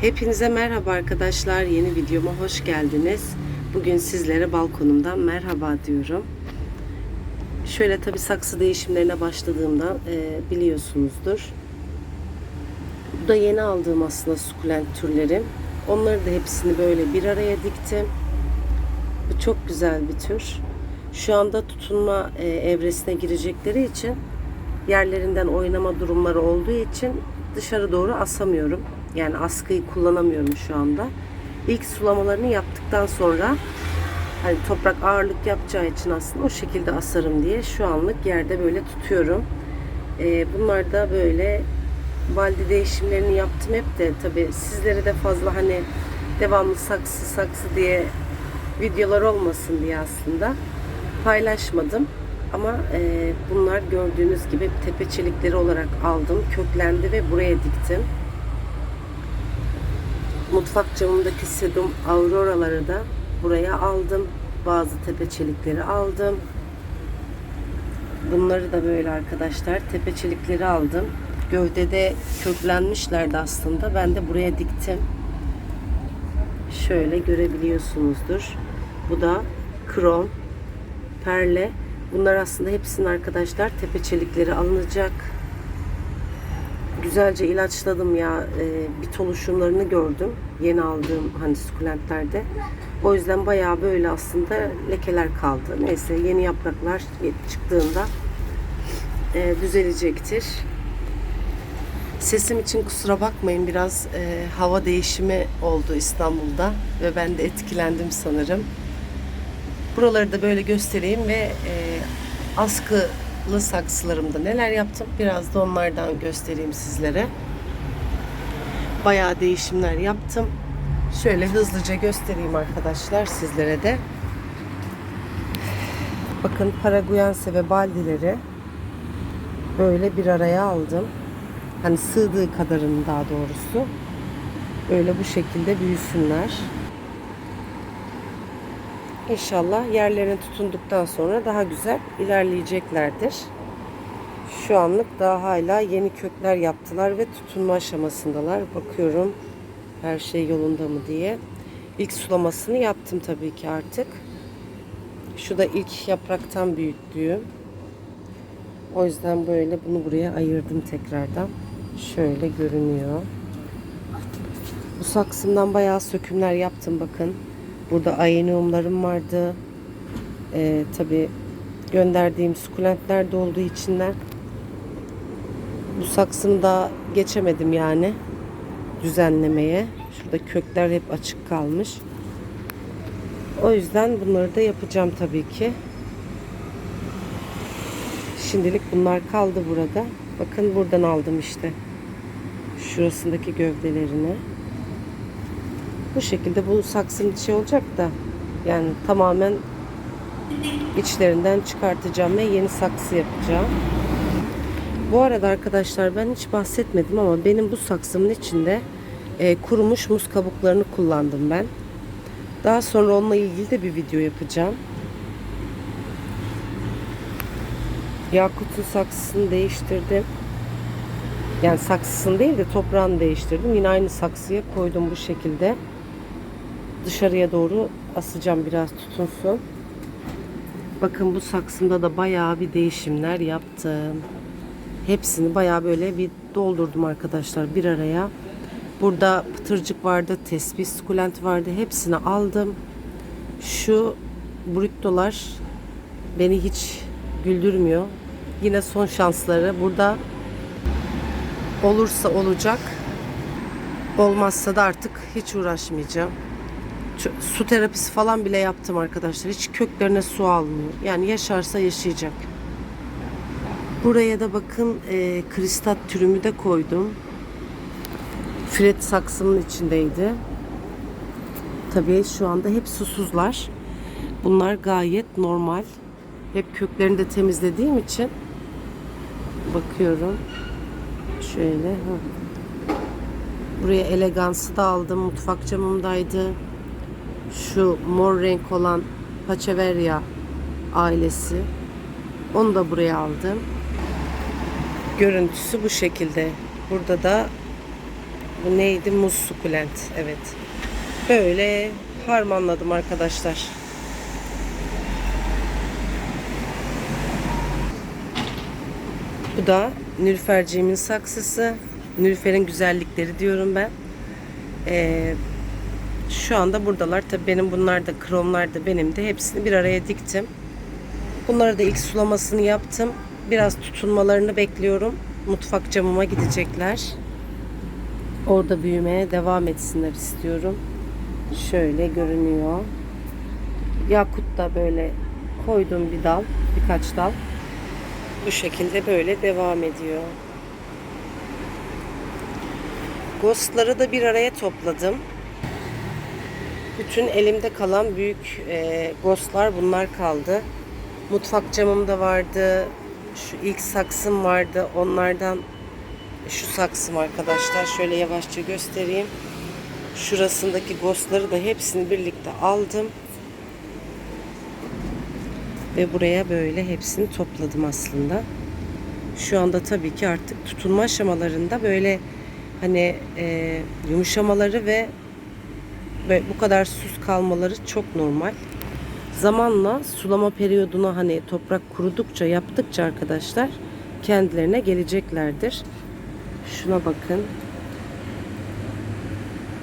Hepinize merhaba arkadaşlar. Yeni videoma hoş geldiniz. Bugün sizlere balkonumdan merhaba diyorum. Şöyle tabi saksı değişimlerine başladığımda e, biliyorsunuzdur. Bu da yeni aldığım aslında sukulent türlerim. Onları da hepsini böyle bir araya diktim. Bu çok güzel bir tür. Şu anda tutunma e, evresine girecekleri için yerlerinden oynama durumları olduğu için dışarı doğru asamıyorum. Yani askıyı kullanamıyorum şu anda. İlk sulamalarını yaptıktan sonra hani toprak ağırlık yapacağı için aslında o şekilde asarım diye şu anlık yerde böyle tutuyorum. Ee, bunlar da böyle baldi değişimlerini yaptım hep de tabi sizlere de fazla hani devamlı saksı saksı diye videolar olmasın diye aslında paylaşmadım. Ama e, bunlar gördüğünüz gibi tepeçelikleri olarak aldım. Köklendi ve buraya diktim. Mutfak camımdaki sedum auroraları da buraya aldım. Bazı tepeçelikleri aldım. Bunları da böyle arkadaşlar tepeçelikleri aldım. Gövdede köklenmişlerdi aslında. Ben de buraya diktim. Şöyle görebiliyorsunuzdur. Bu da krom, perle. Bunlar aslında hepsinin arkadaşlar tepeçelikleri alınacak. Güzelce ilaçladım ya. E, bit oluşumlarını gördüm. Yeni aldığım hani sukulentlerde. O yüzden bayağı böyle aslında lekeler kaldı. Neyse yeni yapraklar çıktığında e, düzelecektir. Sesim için kusura bakmayın biraz e, hava değişimi oldu İstanbul'da ve ben de etkilendim sanırım. Buraları da böyle göstereyim ve e, askılı saksılarımda neler yaptım biraz da onlardan göstereyim sizlere. Bayağı değişimler yaptım. Şöyle hızlıca göstereyim arkadaşlar sizlere de. Bakın Paraguyense ve baldileri böyle bir araya aldım. Hani sığdığı kadarını daha doğrusu. Böyle bu şekilde büyüsünler. İnşallah yerlerine tutunduktan sonra daha güzel ilerleyeceklerdir. Şu anlık daha hala yeni kökler yaptılar ve tutunma aşamasındalar. Bakıyorum her şey yolunda mı diye. İlk sulamasını yaptım tabii ki artık. Şu da ilk yapraktan büyüklüğüm. O yüzden böyle bunu buraya ayırdım tekrardan. Şöyle görünüyor. Bu saksımdan bayağı sökümler yaptım bakın. Burada ayeniumlarım vardı. Ee, Tabi gönderdiğim sukulentler de olduğu içinden. Bu saksımı da geçemedim yani düzenlemeye. Şurada kökler hep açık kalmış. O yüzden bunları da yapacağım tabii ki. Şimdilik bunlar kaldı burada. Bakın buradan aldım işte. Şurasındaki gövdelerini. Bu şekilde bu saksının içi olacak da yani tamamen içlerinden çıkartacağım ve yeni saksı yapacağım. Bu arada arkadaşlar ben hiç bahsetmedim ama benim bu saksımın içinde e, kurumuş muz kabuklarını kullandım ben. Daha sonra onunla ilgili de bir video yapacağım. Yakut'un saksısını değiştirdim. Yani saksısını değil de toprağını değiştirdim. Yine aynı saksıya koydum bu şekilde. Dışarıya doğru asacağım biraz tutunsun. Bakın bu saksımda da bayağı bir değişimler yaptım. Hepsini bayağı böyle bir doldurdum arkadaşlar bir araya. Burada pıtırcık vardı, tespih sukulent vardı. Hepsini aldım. Şu bruttolar beni hiç güldürmüyor. Yine son şansları. Burada olursa olacak. Olmazsa da artık hiç uğraşmayacağım. Su terapisi falan bile yaptım arkadaşlar. Hiç köklerine su almıyor. Yani yaşarsa yaşayacak. Buraya da bakın e, kristat türümü de koydum. Fred saksımın içindeydi. Tabii şu anda hep susuzlar. Bunlar gayet normal. Hep köklerini de temizlediğim için bakıyorum. Şöyle. Buraya elegansı da aldım. Mutfak camımdaydı. Şu mor renk olan Paçaverya ailesi. Onu da buraya aldım. Görüntüsü bu şekilde. Burada da Bu neydi? Muz sukulent. Evet. Böyle harmanladım arkadaşlar. Bu da Nülferciğimin saksısı. Nülfer'in güzellikleri diyorum ben. Ee, şu anda buradalar. Tabii benim bunlar da kromlar da benim de hepsini bir araya diktim. Bunları da ilk sulamasını yaptım. Biraz tutunmalarını bekliyorum. Mutfak camıma gidecekler. Orada büyümeye devam etsinler istiyorum. Şöyle görünüyor. Yakut da böyle koyduğum bir dal, birkaç dal. Bu şekilde böyle devam ediyor. Ghostları da bir araya topladım. Bütün elimde kalan büyük e, ghostlar bunlar kaldı. Mutfak camım da vardı. Şu ilk saksım vardı. Onlardan şu saksım arkadaşlar. Şöyle yavaşça göstereyim. Şurasındaki ghostları da hepsini birlikte aldım. Ve buraya böyle hepsini topladım aslında. Şu anda tabii ki artık tutunma aşamalarında böyle hani e, yumuşamaları ve ve bu kadar sus kalmaları çok normal. Zamanla sulama periyoduna hani toprak kurudukça yaptıkça arkadaşlar kendilerine geleceklerdir. Şuna bakın.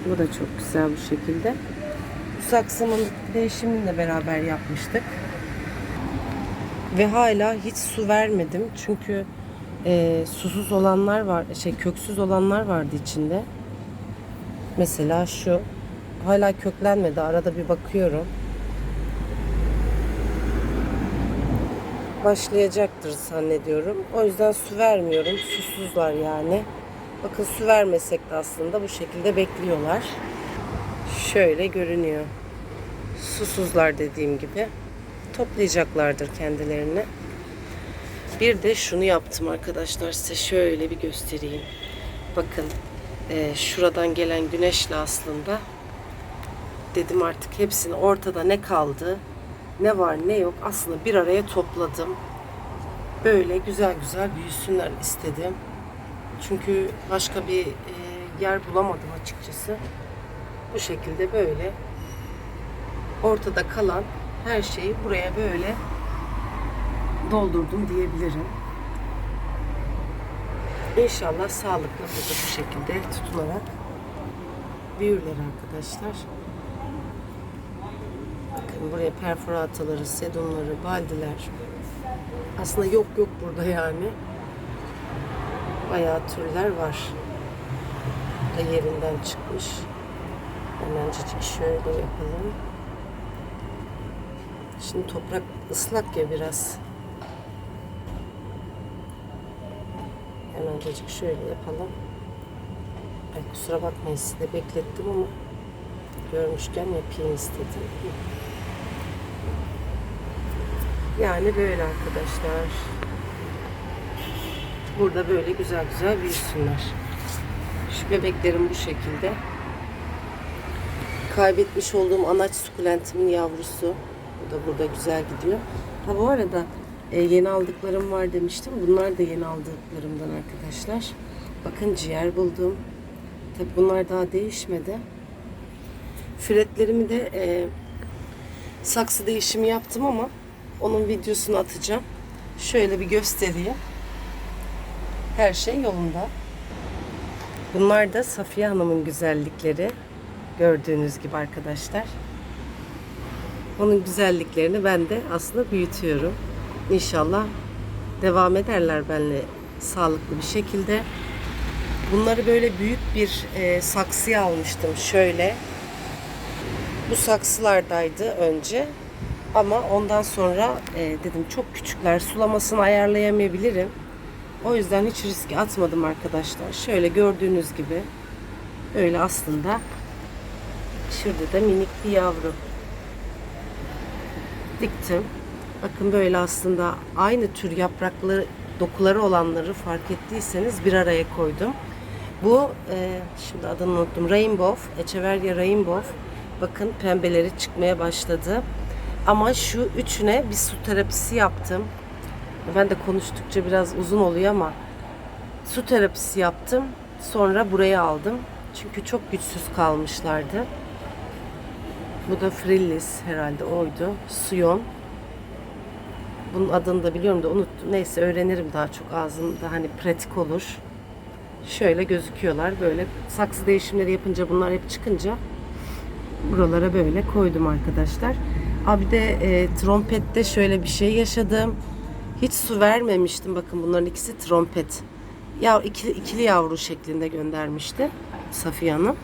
Bu da çok güzel bu şekilde. Bu saksımın değişimini de beraber yapmıştık. Ve hala hiç su vermedim. Çünkü e, susuz olanlar var, şey köksüz olanlar vardı içinde. Mesela şu hala köklenmedi. Arada bir bakıyorum. Başlayacaktır zannediyorum. O yüzden su vermiyorum. Susuzlar yani. Bakın su vermesek de aslında bu şekilde bekliyorlar. Şöyle görünüyor. Susuzlar dediğim gibi. Toplayacaklardır kendilerini. Bir de şunu yaptım arkadaşlar size şöyle bir göstereyim. Bakın e, şuradan gelen güneşle aslında dedim artık hepsini ortada ne kaldı ne var ne yok aslında bir araya topladım. Böyle güzel güzel büyüsünler istedim. Çünkü başka bir e, yer bulamadım açıkçası. Bu şekilde böyle ortada kalan her şeyi buraya böyle doldurdum diyebilirim. İnşallah sağlıklı burada bu şekilde tutunarak büyürler arkadaşlar. Buraya perforataları, sedumları, baldiler. Aslında yok yok burada yani. Bayağı türler var. Da yerinden çıkmış. Hemencecik şöyle yapalım. Şimdi toprak ıslak ya biraz. Hemencecik şöyle yapalım. Ay kusura bakmayın sizi de beklettim ama görmüşken yapayım istedim. Yani böyle arkadaşlar. Burada böyle güzel güzel büyüsünler. Şu bebeklerim bu şekilde. Kaybetmiş olduğum anaç sukulentimin yavrusu. Bu da burada güzel gidiyor. Ha bu arada e, yeni aldıklarım var demiştim. Bunlar da yeni aldıklarımdan arkadaşlar. Bakın ciğer buldum. Tabi bunlar daha değişmedi. Fületlerimi de e, saksı değişimi yaptım ama onun videosunu atacağım. Şöyle bir göstereyim. Her şey yolunda. Bunlar da Safiye Hanım'ın güzellikleri. Gördüğünüz gibi arkadaşlar. Onun güzelliklerini ben de aslında büyütüyorum. İnşallah devam ederler benimle sağlıklı bir şekilde. Bunları böyle büyük bir e, saksıya almıştım şöyle. Bu saksılardaydı önce. Ama ondan sonra e, dedim çok küçükler sulamasını ayarlayamayabilirim. O yüzden hiç riske atmadım arkadaşlar. Şöyle gördüğünüz gibi öyle aslında şurada da minik bir yavru diktim. Bakın böyle aslında aynı tür yapraklı dokuları olanları fark ettiyseniz bir araya koydum. Bu e, şimdi adını unuttum. Rainbow, Echeveria Rainbow. Bakın pembeleri çıkmaya başladı. Ama şu üçüne bir su terapisi yaptım. Ben de konuştukça biraz uzun oluyor ama su terapisi yaptım. Sonra buraya aldım. Çünkü çok güçsüz kalmışlardı. Bu da Frillis herhalde oydu. Suyon. Bunun adını da biliyorum da unuttum. Neyse öğrenirim daha çok ağzımda hani pratik olur. Şöyle gözüküyorlar. Böyle saksı değişimleri yapınca bunlar hep çıkınca buralara böyle koydum arkadaşlar. Abi de e, trompette şöyle bir şey yaşadım. Hiç su vermemiştim. Bakın bunların ikisi trompet. Ya ikili, ikili yavru şeklinde göndermişti Safiye Hanım.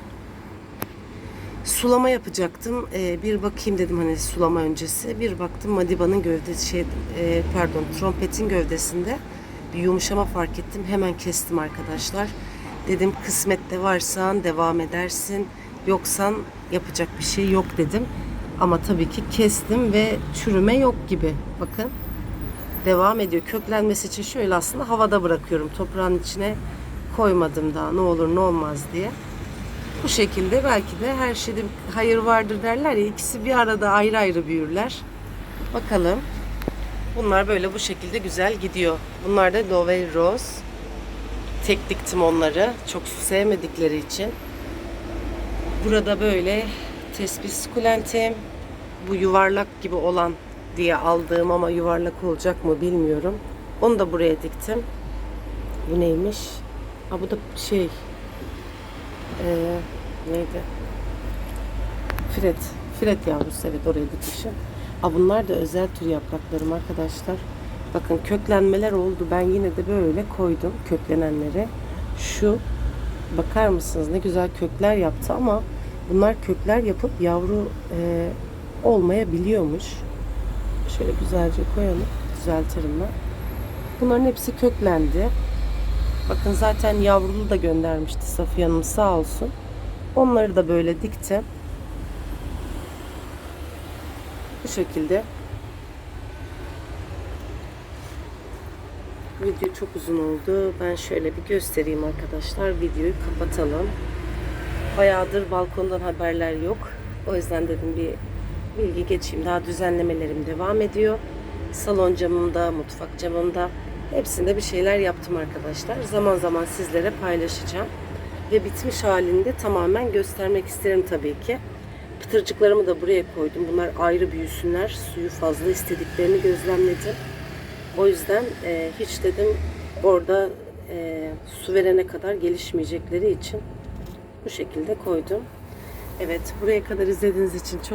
Sulama yapacaktım. Ee, bir bakayım dedim hani sulama öncesi. Bir baktım Madiba'nın gövdesi şey e, pardon trompetin gövdesinde bir yumuşama fark ettim. Hemen kestim arkadaşlar. Dedim kısmette varsan devam edersin. Yoksan yapacak bir şey yok dedim. Ama tabii ki kestim ve çürüme yok gibi. Bakın devam ediyor. Köklenmesi için şöyle aslında havada bırakıyorum. Toprağın içine koymadım daha ne olur ne olmaz diye. Bu şekilde belki de her şeyde hayır vardır derler ya ikisi bir arada ayrı ayrı büyürler. Bakalım. Bunlar böyle bu şekilde güzel gidiyor. Bunlar da Dove Rose. Tek diktim onları. Çok su sevmedikleri için. Burada böyle tespih sukulentim. Bu yuvarlak gibi olan diye aldığım ama yuvarlak olacak mı bilmiyorum. Onu da buraya diktim. Bu neymiş? Ha bu da şey ee, neydi? Firet. Firet yavrusu evet oraya dikmişim. Aa, bunlar da özel tür yapraklarım arkadaşlar. Bakın köklenmeler oldu. Ben yine de böyle koydum köklenenleri. Şu bakar mısınız ne güzel kökler yaptı ama bunlar kökler yapıp yavru e, olmayabiliyormuş. Şöyle güzelce koyalım. Düzeltirim ben. Bunların hepsi köklendi. Bakın zaten yavrulu da göndermişti Safiye Hanım sağ olsun. Onları da böyle diktim. Bu şekilde. Video çok uzun oldu. Ben şöyle bir göstereyim arkadaşlar. Videoyu kapatalım. Bayağıdır balkondan haberler yok. O yüzden dedim bir bilgi geçeyim. Daha düzenlemelerim devam ediyor. Salon camımda, mutfak camımda hepsinde bir şeyler yaptım arkadaşlar. Zaman zaman sizlere paylaşacağım. Ve bitmiş halini de tamamen göstermek isterim tabii ki. Pıtırcıklarımı da buraya koydum. Bunlar ayrı büyüsünler. Suyu fazla istediklerini gözlemledim. O yüzden e, hiç dedim orada e, su verene kadar gelişmeyecekleri için bu şekilde koydum. Evet buraya kadar izlediğiniz için çok